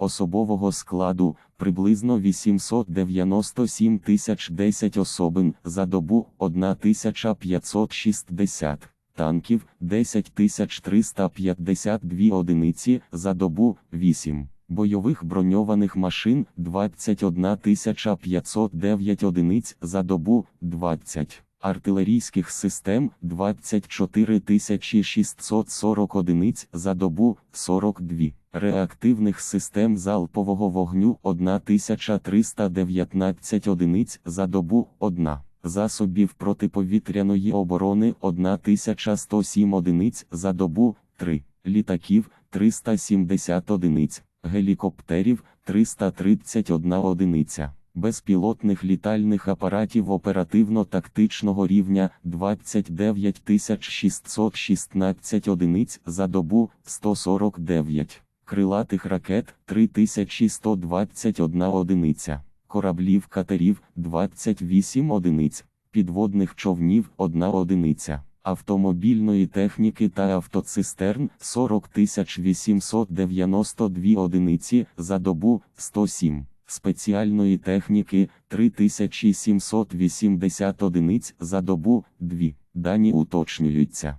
особового складу приблизно 897 тисяч 10 особин за добу 1560 танків 10 тисяч 352 одиниці за добу 8 бойових броньованих машин 21 тисяча 509 одиниць за добу 20 артилерійських систем 24 тисячі 640 одиниць за добу 42 реактивних систем залпового вогню 1319 одиниць за добу 1 засобів протиповітряної оборони 1107 одиниць за добу 3 літаків 370 одиниць. Гелікоптерів 331 одиниця, безпілотних літальних апаратів оперативно-тактичного рівня 29 616 одиниць за добу 149, крилатих ракет 3121 одиниця, кораблів катерів 28 одиниць, підводних човнів 1 одиниця автомобільної техніки та автоцистерн 40 892 одиниці за добу 107, спеціальної техніки 3780 одиниць за добу 2. Дані уточнюються.